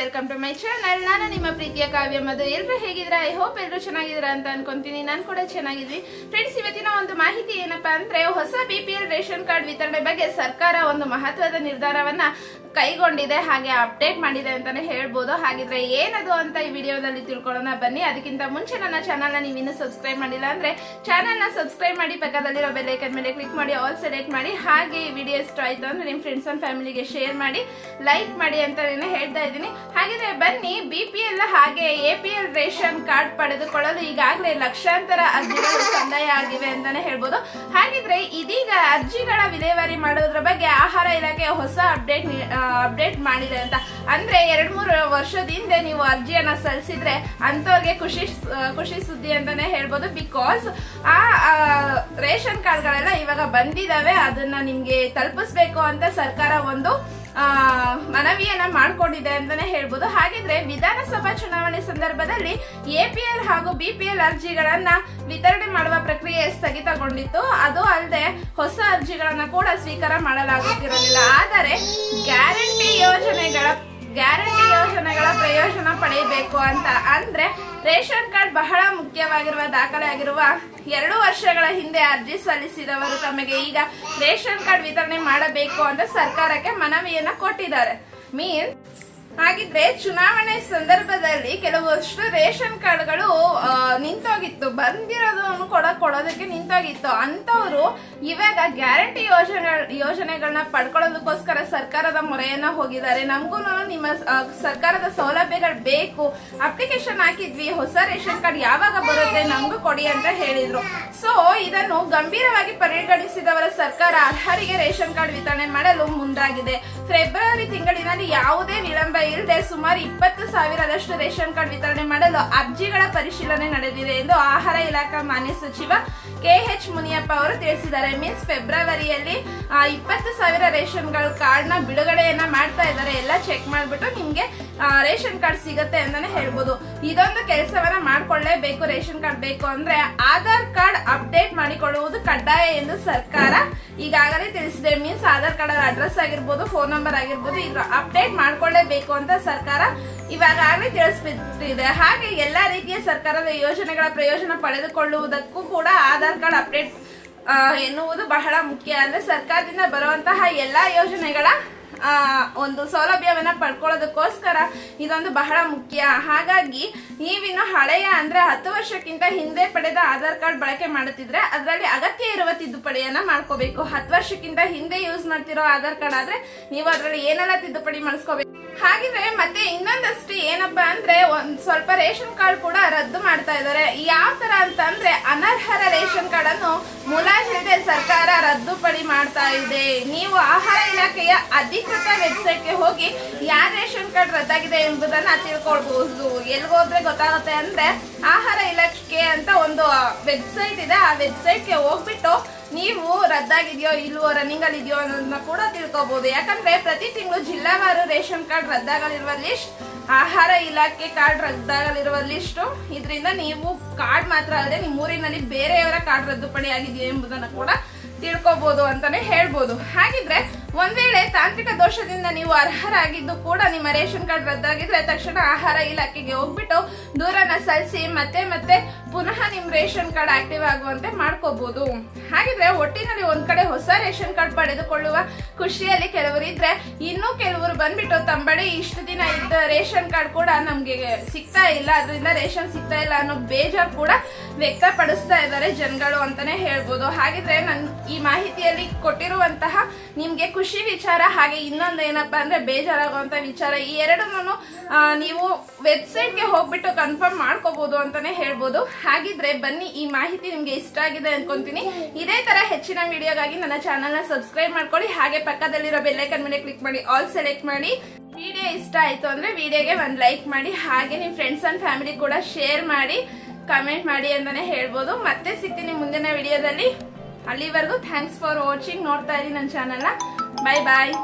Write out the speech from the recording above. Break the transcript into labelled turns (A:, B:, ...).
A: Welcome to my channel ನಾನು ನಿಮ್ಮ ಪ್ರೀತಿಯ ಕಾವ್ಯ ಮಧು. ಎಲ್ಲರೂ ಹೇಗಿದ್ರ ಐ ಹೋಪ್ ಎಲ್ಲರೂ ಚೆನ್ನಾಗಿದ್ದೀರಾ ಅಂತ ಅನ್ಕೊಂತೀನಿ. ನಾನು ಕೂಡ ಚೆನ್ನಾಗಿದ್ವಿ. ಫ್ರೆಂಡ್ಸ್ ಇವತ್ತಿನ ಒಂದು ಮಾಹಿತಿ ಏನಪ್ಪಾ ಅಂದ್ರೆ, ಹೊಸ B P L ration card ವಿತರಣೆ ಬಗ್ಗೆ ಸರ್ಕಾರ ಒಂದು ಮಹತ್ವದ ನಿರ್ಧಾರವನ್ನ ಕೈಗೊಂಡಿದೆ, ಹಾಗೆ ಅಪ್ಡೇಟ್ ಮಾಡಿದೆ ಅಂತಾನೆ ಹೇಳ್ಬೋದು. ಹಾಗಿದ್ರೆ ಏನದು ಅಂತ ಈ ವಿಡಿಯೋದಲ್ಲಿ ತಿಳ್ಕೊಳ್ಳೋಣ. ಬನ್ನಿ. ಅದಕ್ಕಿಂತ ಮುಂಚೆ ನನ್ನ ಚಾನಲ್ನ ನೀವಿನ್ನೂ ಸಬ್ಸ್ಕ್ರೈಬ್ ಮಾಡಿಲ್ಲ ಅಂದ್ರೆ ಚಾನಲ್ನ ಸಬ್ಸ್ಕ್ರೈಬ್ ಮಾಡಿ, ಪಕ್ಕದಲ್ಲಿರೋ ಬೆಲ್ ಐಕನ್ ಮೇಲೆ ಕ್ಲಿಕ್ ಮಾಡಿ ಆಲ್ ಸೆಲೆಕ್ಟ್ ಮಾಡಿ, ಹಾಗೆ ಈ ವಿಡಿಯೋ ಇಷ್ಟ ಆಯ್ತು ಅಂದ್ರೆ ನಿಮ್ಮ ಫ್ರೆಂಡ್ಸ್ ಅಂಡ್ ಫ್ಯಾಮಿಲಿಗೆ ಶೇರ್ ಮಾಡಿ ಲೈಕ್ ಮಾಡಿ ಅಂತ ಹೇಳ್ತಾ ಇದ್ದೀನಿ. ಹಾಗಿದ್ರೆ ಬನ್ನಿ ಬಿ ಪಿ ಎಲ್ ಹಾಗೆ A P L ration card ಪಡೆದುಕೊಳ್ಳಲು ಈಗಾಗಲೇ ಲಕ್ಷಾಂತರ ಅರ್ಜಿಗಳು ಸಂದಾಯ ಆಗಿವೆ ಅಂತಾನೆ ಹೇಳ್ಬೋದು. ಹಾಗಿದ್ರೆ ಇದೀಗ ಅರ್ಜಿಗಳ ವಿಲೇವಾರಿ ಮಾಡೋದ್ರ ಬಗ್ಗೆ ಆಹಾರ ಇಲಾಖೆ ಹೊಸ ಅಪ್ಡೇಟ್ ಅಪ್ಡೇಟ್ ಮಾಡಿದೆ ಅಂತ. ಅಂದ್ರೆ ಎರಡ್ ಮೂರು ವರ್ಷದಿಂದ ನೀವು ಅರ್ಜಿಯನ್ನ ಸಲ್ಲಿಸಿದ್ರೆ ಅಂತವ್ರಿಗೆ ಖುಷಿ ಖುಷಿ ಸುದ್ದಿ ಅಂತಾನೆ ಹೇಳ್ಬೋದು. ಬಿಕಾಸ್ ಆ, ರೇಷನ್ ಕಾರ್ಡ್ಗಳೆಲ್ಲ ಇವಾಗ ಬಂದಿದಾವೆ, ಅದನ್ನ ನಿಮ್ಗೆ ತಲುಪಿಸ್ಬೇಕು ಅಂತ ಸರ್ಕಾರ ಒಂದು ಮನವಿಯನ್ನ ಮಾಡಿಕೊಂಡಿದೆ ಅಂತಾನೆ ಹೇಳ್ಬೋದು. ಹಾಗಿದ್ರೆ ವಿಧಾನಸಭಾ ಚುನಾವಣೆ ಸಂದರ್ಭದಲ್ಲಿ ಎಪಿಎಲ್ ಹಾಗೂ ಬಿಪಿಎಲ್ ಅರ್ಜಿಗಳನ್ನ ವಿತರಣೆ ಮಾಡುವ ಪ್ರಕ್ರಿಯೆ ಸ್ಥಗಿತಗೊಂಡಿತ್ತು. ಅದು ಅಲ್ಲದೆ ಹೊಸ ಅರ್ಜಿಗಳನ್ನ ಕೂಡ ಸ್ವೀಕಾರ ಮಾಡಲಾಗುತ್ತಿರಲಿಲ್ಲ. ಆದರೆ ಗ್ಯಾರಂಟಿ ಯೋಜನೆಗಳ ಗ್ಯಾರಂಟಿ ಯೋಜನೆಗಳ ಪ್ರಯೋಜನ ಪಡೆಯಬೇಕು ಅಂತ ಅಂದ್ರೆ ರೇಷನ್ ಕಾರ್ಡ್ ಬಹಳ ಮುಖ್ಯವಾಗಿರುವ ದಾಖಲೆ ಆಗಿರುವ ಎರಡು ವರ್ಷಗಳ ಹಿಂದೆ ಅರ್ಜಿ ಸಲ್ಲಿಸಿದವರು ತಮಗೆ ಈಗ ರೇಷನ್ ಕಾರ್ಡ್ ವಿತರಣೆ ಮಾಡಬೇಕು ಅಂತ ಸರ್ಕಾರಕ್ಕೆ ಮನವಿಯನ್ನ ಕೊಟ್ಟಿದ್ದಾರೆ. ಮೀನ್ ಹಾಗಿದ್ರೆ ಚುನಾವಣೆ ಸಂದರ್ಭದಲ್ಲಿ ಕೆಲವಷ್ಟು ರೇಷನ್ ಕಾರ್ಡ್ಗಳು ನಿಂತೋಗಿತ್ತು. ಬಂದಿರೋದನ್ನು ಕೊಡ, ಕೊಡೋದಕ್ಕೆ ನಿಂತೋಗಿತ್ತು. ಅಂತವರು ಇವಾಗ ಗ್ಯಾರಂಟಿ ಯೋಜನೆ ಯೋಜನೆಗಳನ್ನ ಪಡ್ಕೊಳ್ಳೋದಕ್ಕೋಸ್ಕರ ಸರ್ಕಾರದ ಮೊರೆಯನ್ನ ಹೋಗಿದ್ದಾರೆ. ನಮಗೂ ನಿಮ್ಮ ಸರ್ಕಾರದ ಸೌಲಭ್ಯಗಳು ಬೇಕು. ಅಪ್ಲಿಕೇಶನ್ ಹಾಕಿದ್ವಿ. ಹೊಸ ರೇಷನ್ ಕಾರ್ಡ್ ಯಾವಾಗ ಬರುತ್ತೆ ನಮಗೂ ಕೊಡಿ ಅಂತ ಹೇಳಿದ್ರು. ಸೊ, ಇದನ್ನು ಗಂಭೀರವಾಗಿ ಪರಿಗಣಿಸಿದವರ ಸರ್ಕಾರ ಅರ್ಹರಿಗೆ ರೇಷನ್ ಕಾರ್ಡ್ ವಿತರಣೆ ಮಾಡಲು ಮುಂದಾಗಿದೆ. ಫೆಬ್ರವರಿ ತಿಂಗಳಿನಲ್ಲಿ ಯಾವುದೇ ವಿಳಂಬ ಇಲ್ಲದೆ ಸುಮಾರು ಇಪ್ಪತ್ತು ಸಾವಿರದಷ್ಟು ರೇಷನ್ ಕಾರ್ಡ್ ವಿತರಣೆ ಮಾಡಲು ಅರ್ಜಿಗಳ ಪರಿಶೀಲನೆ ನಡೆದಿದೆ ಎಂದು ಆಹಾರ ಇಲಾಖಾ ಮಾನ್ಯ ಸಚಿವ ಕೆ ಎಚ್ ಮುನಿಯಪ್ಪ ಅವರು ತಿಳಿಸಿದ್ದಾರೆ. ಮೀನ್ಸ್ ಫೆಬ್ರವರಿಯಲ್ಲಿ ಇಪ್ಪತ್ತು ಸಾವಿರ ರೇಷನ್ ಕಾರ್ಡ್ನ ಬಿಡುಗಡೆಯನ್ನ ಮಾಡ್ತಾ ಇದ್ದಾರೆ. ಎಲ್ಲ ಚೆಕ್ ಮಾಡ್ಬಿಟ್ಟು ನಿಮ್ಗೆ ರೇಷನ್ ಕಾರ್ಡ್ ಸಿಗುತ್ತೆ ಅಂತಾನೆ ಹೇಳ್ಬೋದು. ಇದೊಂದು ಕೆಲಸವನ್ನ ಮಾಡ್ಕೊಳ್ಳೇಬೇಕು, ರೇಷನ್ ಕಾರ್ಡ್ ಬೇಕು ಅಂದ್ರೆ ಆಧಾರ್ ಕಾರ್ಡ್ ಅಪ್ಡೇಟ್ ಮಾಡಿಕೊಳ್ಳುವುದು ಕಡ್ಡಾಯ ಎಂದು ಸರ್ಕಾರ ಈಗಾಗಲೇ ತಿಳಿಸಿದೆ. ಮೀನ್ಸ್ ಆಧಾರ್ ಕಾರ್ಡ್ ಅಡ್ರೆಸ್ ಆಗಿರ್ಬೋದು ಫೋನ್ ನಂಬರ್ ಆಗಿರ್ಬೋದು ಇದ್ರ ಅಪ್ಡೇಟ್ ಮಾಡ್ಕೊಳ್ಳೇಬೇಕು ಅಂತ ಸರ್ಕಾರ ಇವಾಗಲೇ ತಿಳಿಸ್ಬಿಟ್ಟಿದೆ. ಹಾಗೆ ಎಲ್ಲಾ ರೀತಿಯ ಸರ್ಕಾರದ ಯೋಜನೆಗಳ ಪ್ರಯೋಜನ ಪಡೆದುಕೊಳ್ಳುವುದಕ್ಕೂ ಕೂಡ ಆಧಾರ್ ಕಾರ್ಡ್ ಅಪ್ಡೇಟ್ ಎನ್ನುವುದು ಬಹಳ ಮುಖ್ಯ. ಅಂದ್ರೆ ಸರ್ಕಾರದಿಂದ ಬರುವಂತಹ ಎಲ್ಲಾ ಯೋಜನೆಗಳ ಒಂದು ಸೌಲಭ್ಯವನ್ನ ಪಡ್ಕೊಳ್ಳೋದಕ್ಕೋಸ್ಕರ ಇದೊಂದು ಬಹಳ ಮುಖ್ಯ. ಹಾಗಾಗಿ ನೀವಿನ್ನು ಹಳೆಯ ಅಂದ್ರೆ ಹತ್ತು ವರ್ಷಕ್ಕಿಂತ ಹಿಂದೆ ಪಡೆದ ಆಧಾರ್ ಕಾರ್ಡ್ ಬಳಕೆ ಮಾಡುತ್ತಿದ್ರೆ ಅದರಲ್ಲಿ ಅಗತ್ಯ ಇರುವ ತಿದ್ದುಪಡಿಯನ್ನ ಮಾಡ್ಕೋಬೇಕು. ಹತ್ತು ವರ್ಷಕ್ಕಿಂತ ಹಿಂದೆ ಯೂಸ್ ಮಾಡ್ತಿರೋ ಆಧಾರ್ ಕಾರ್ಡ್ ಆದ್ರೆ ನೀವು ಅದರಲ್ಲಿ ಏನೆಲ್ಲ ತಿದ್ದುಪಡಿ ಮಾಡಿಸ್ಕೋಬೇಕು? ಹಾಗಿದ್ರೆ ಮತ್ತೆ ಇನ್ನೊಂದಷ್ಟು ಏನಪ್ಪಾ ಅಂದ್ರೆ ಒಂದ್ ಸ್ವಲ್ಪ ರೇಷನ್ ಕಾರ್ಡ್ ಕೂಡ ರದ್ದು ಮಾಡ್ತಾ ಇದ್ದಾರೆ. ಯಾವ ತರ ಅಂತ ಅಂದ್ರೆ ಅನರ್ಹರ ರೇಷನ್ ಕಾರ್ಡ್ ಅನ್ನು ಮಾಡ್ತಾ ಇದೆ. ನೀವು ಆಹಾರ ಇಲಾಖೆಯ ಅಧಿಕೃತ ವೆಬ್ಸೈಟ್ಗೆ ಹೋಗಿ ಯಾರ ರೇಷನ್ ಕಾರ್ಡ್ ರದ್ದಾಗಿದೆ ಎಂಬುದನ್ನ ತಿಳ್ಕೊಳ್ಬಹುದು. ಎಲ್ಗೋದ್ರೆ ಗೊತ್ತಾಗುತ್ತೆ ಅಂದ್ರೆ ಆಹಾರ ಇಲಾಖೆ ಅಂತ ಒಂದು ವೆಬ್ಸೈಟ್ ಇದೆ. ಆ ವೆಬ್ಸೈಟ್ಗೆ ಹೋಗ್ಬಿಟ್ಟು ನೀವು ರದ್ದಾಗಿದೆಯೋ ಇಲ್ವೋ ರನ್ನಿಂಗ್ ಅಲ್ಲಿ ಇದೆಯೋ ಅನ್ನೋದನ್ನ ಕೂಡ ತಿಳ್ಕೊಬಹುದು ಯಾಕಂದ್ರೆ ಪ್ರತಿ ತಿಂಗಳು ಜಿಲ್ಲಾವಾರು ರೇಷನ್ ಕಾರ್ಡ್ ರದ್ದಾಗಲಿರುವ ಲಿಸ್ಟ್ ಆಹಾರ ಇಲಾಖೆ ಕಾರ್ಡ್ ರದ್ದಾಗಲಿರುವ ಲಿಸ್ಟ್ ಇದರಿಂದ ನೀವು ಕಾರ್ಡ್ ಮಾತ್ರ ಅಲ್ಲದೆ ನಿಮ್ಮ ಊರಿನಲ್ಲಿ ಬೇರೆಯವರ ಕಾರ್ಡ್ ರದ್ದುಪಡಿ ಆಗಿದೆಯೋ ಎಂಬುದನ್ನು ಕೂಡ ತಿಳ್ಕೊಬಹುದು ಅಂತಾನೆ ಹೇಳ್ಬೋದು. ಹಾಗಿದ್ರೆ ಒಂದ್ ವೇಳೆ ತಾಂತ್ರಿಕ ದೋಷದಿಂದ ನೀವು ಅರ್ಹರಾಗಿದ್ದು ಕೂಡ ನಿಮ್ಮ ರೇಷನ್ ಕಾರ್ಡ್ ರದ್ದಾಗಿದ್ರೆ ತಕ್ಷಣ ಆಹಾರ ಇಲಾಖೆಗೆ ಹೋಗ್ಬಿಟ್ಟು ದೂರನ ಸಲ್ಲಿಸಿ ಮತ್ತೆ ಮತ್ತೆ ಪುನಃ ನಿಮ್ ರೇಷನ್ ಕಾರ್ಡ್ ಆಕ್ಟಿವ್ ಆಗುವಂತೆ ಮಾಡ್ಕೋಬಹುದು ಹಾಗಿದ್ರೆ ಒಟ್ಟಿನಲ್ಲಿ ಒಂದ್ ಕಡೆ ಹೊಸ ರೇಷನ್ ಕಾರ್ಡ್ ಪಡೆದುಕೊಳ್ಳುವ ಖುಷಿಯಲ್ಲಿ ಕೆಲವರು ಇದ್ರೆ ಇನ್ನು ಕೆಲವರು ಬಂದ್ಬಿಟ್ಟು ತಮ್ಮ ಬಳಿ ಇಷ್ಟು ದಿನ ಇದ್ದ ರೇಷನ್ ಕಾರ್ಡ್ ಕೂಡ ನಮ್ಗೆ ಸಿಗ್ತಾ ಇಲ್ಲ, ಅದರಿಂದ ರೇಷನ್ ಸಿಗ್ತಾ ಇಲ್ಲ ಅನ್ನೋ ಬೇಜಾರು ಕೂಡ ವ್ಯಕ್ತಪಡಿಸ್ತಾ ಇದ್ದಾರೆ ಜನಗಳು ಅಂತಾನೆ ಹೇಳ್ಬೋದು. ಹಾಗಿದ್ರೆ ನನ್ ಈ ಮಾಹಿತಿಯಲ್ಲಿ ಕೊಟ್ಟಿರುವಂತಹ ನಿಮ್ಗೆ ಖುಷಿ ವಿಚಾರ, ಹಾಗೆ ಇನ್ನೊಂದು ಏನಪ್ಪಾ ಅಂದ್ರೆ ಬೇಜಾರಾಗುವಂತ ವಿಚಾರ, ಈ ಎರಡನ್ನೂ ನೀವು ವೆಬ್ಸೈಟ್ಗೆ ಹೋಗ್ಬಿಟ್ಟು ಕನ್ಫರ್ಮ್ ಮಾಡ್ಕೋಬಹುದು ಅಂತಾನೆ ಹೇಳ್ಬೋದು. ಹಾಗಿದ್ರೆ ಬನ್ನಿ, ಈ ಮಾಹಿತಿ ನಿಮ್ಗೆ ಇಷ್ಟ ಆಗಿದೆ ಅನ್ಕೊಂತೀನಿ. ಇದೇ ತರ ಹೆಚ್ಚಿನ ವಿಡಿಯೋಗಾಗಿ ನನ್ನ ಚಾನಲ್ನ ಸಬ್ಸ್ಕ್ರೈಬ್ ಮಾಡ್ಕೊಳ್ಳಿ. ಹಾಗೆ ಪಕ್ಕದಲ್ಲಿರೋ ಬೆಲ್ಲೈಕನ್ ಮೇಲೆ ಕ್ಲಿಕ್ ಮಾಡಿ ಆಲ್ ಸೆಲೆಕ್ಟ್ ಮಾಡಿ. ವಿಡಿಯೋ ಇಷ್ಟ ಆಯ್ತು ಅಂದ್ರೆ ವಿಡಿಯೋಗೆ ಒಂದ್ ಲೈಕ್ ಮಾಡಿ. ಹಾಗೆ ನಿಮ್ ಫ್ರೆಂಡ್ಸ್ ಅಂಡ್ ಫ್ಯಾಮಿಲಿ ಕೂಡ ಶೇರ್ ಮಾಡಿ ಕಮೆಂಟ್ ಮಾಡಿ ಅಂತಾನೆ ಹೇಳ್ಬೋದು. ಮತ್ತೆ ಸಿಗ್ತೀನಿ ಮುಂದಿನ ವಿಡಿಯೋದಲ್ಲಿ. ಅಲ್ಲಿವರೆಗೂ ಥ್ಯಾಂಕ್ಸ್ ಫಾರ್ ವಾಚಿಂಗ್ ನೋಡ್ತಾ ಇರಿ ನನ್ನ ಚಾನಲ್ನ ಬಾಯ್ ಬಾಯ್.